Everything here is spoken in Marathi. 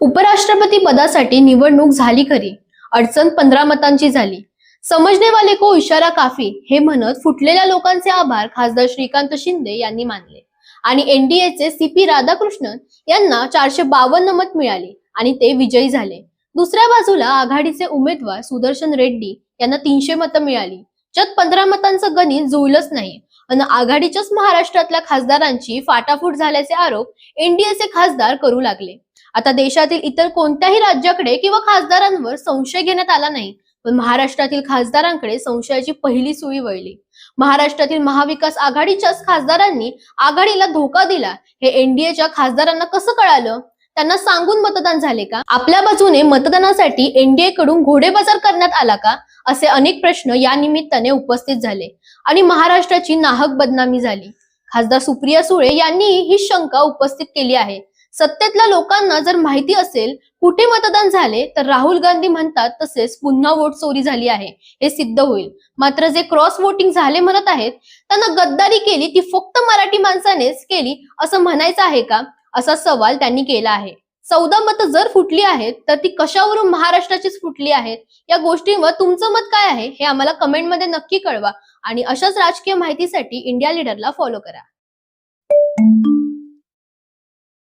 उपराष्ट्रपती पदासाठी निवडणूक झाली खरी. अडचण पंधरा मतांची झाली. समजणे वाले को इशारा काफी हे म्हणत फुटलेल्या लोकांचे आभार खासदार श्रीकांत शिंदे यांनी मानले. आणि एनडीएचे सी पी राधाकृष्णन यांना चारशे बावन्न मत मिळाली आणि ते विजयी झाले. दुसऱ्या बाजूला आघाडीचे उमेदवार सुदर्शन रेड्डी यांना तीनशे मतं मिळाली. ज्यात पंधरा मतांचं गणित जुळलंच नाही. आणि आघाडीच्याच महाराष्ट्रातल्या खासदारांची फाटाफूट झाल्याचे आरोप एनडीएचे खासदार करू लागले. आता देशातील इतर कोणत्याही राज्याकडे किंवा खासदारांवर संशय घेण्यात आला नाही. पण महाराष्ट्रातील खासदारांकडे संशयाची पहिली सुई वळली. महाराष्ट्रातील महाविकास आघाडीच्याच खासदारांनी आघाडीला धोका दिला. हे एनडीएच्या खासदारांना कसं कळालं? त्यांना सांगून मतदान झाले का? आपल्या बाजूने मतदानासाठी एनडीए कडून घोडेबाजार करण्यात आला का? असे अनेक प्रश्न या निमित्ताने उपस्थित झाले आणि महाराष्ट्राची नाहक बदनामी झाली. खासदार सुप्रिया सुळे यांनी ही शंका उपस्थित केली आहे. सत्तेतल्या लोकांना जर माहिती असेल कुठे मतदान झाले तर राहुल गांधी म्हणतात तसेच पुन्हा वोट चोरी झाली आहे. हे सिद्ध होईल. मात्र जे क्रॉस वोटिंग झाले म्हणत आहेत त्यांना गद्दारी केली ती फक्त मराठी माणसानेच केली असं म्हणायचं आहे का? असा सवाल त्यांनी केला आहे. चौदा मतं जर फुटली आहेत तर ती कशावरून महाराष्ट्राचीच फुटली आहेत? या गोष्टींवर तुमचं मत काय आहे हे आम्हाला कमेंटमध्ये नक्की कळवा. आणि अशाच राजकीय माहितीसाठी इंडिया लीडरला फॉलो करा.